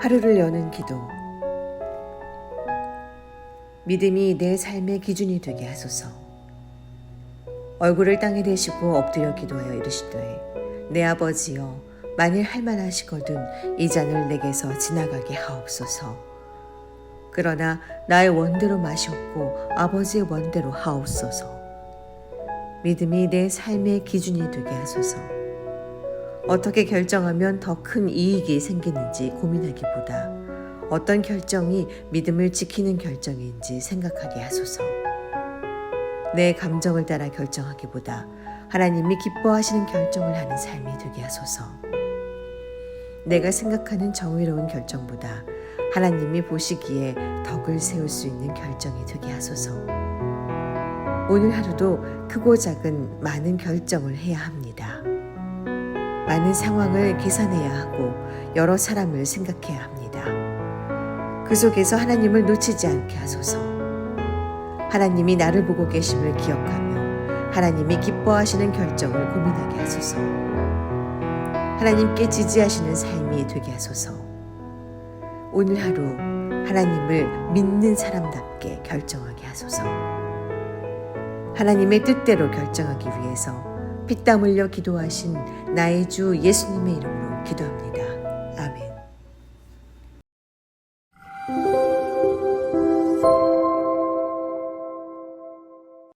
하루를 여는 기도. 믿음이 내 삶의 기준이 되게 하소서. 얼굴을 땅에 대시고 엎드려 기도하여 이르시되 내 아버지여 만일 할만하시거든 이 잔을 내게서 지나가게 하옵소서. 그러나 나의 원대로 마셨고 아버지의 원대로 하옵소서. 믿음이 내 삶의 기준이 되게 하소서. 어떻게 결정하면 더 큰 이익이 생기는지 고민하기보다 어떤 결정이 믿음을 지키는 결정인지 생각하게 하소서. 내 감정을 따라 결정하기보다 하나님이 기뻐하시는 결정을 하는 삶이 되게 하소서. 내가 생각하는 정의로운 결정보다 하나님이 보시기에 덕을 세울 수 있는 결정이 되게 하소서. 오늘 하루도 크고 작은 많은 결정을 해야 합니다. 많은 상황을 계산해야 하고 여러 사람을 생각해야 합니다. 그 속에서 하나님을 놓치지 않게 하소서. 하나님이 나를 보고 계심을 기억하며 하나님이 기뻐하시는 결정을 고민하게 하소서. 하나님께 지지하시는 삶이 되게 하소서. 오늘 하루 하나님을 믿는 사람답게 결정하게 하소서. 하나님의 뜻대로 결정하기 위해서 피땀 흘려 기도하신 나의 주 예수님의 이름으로.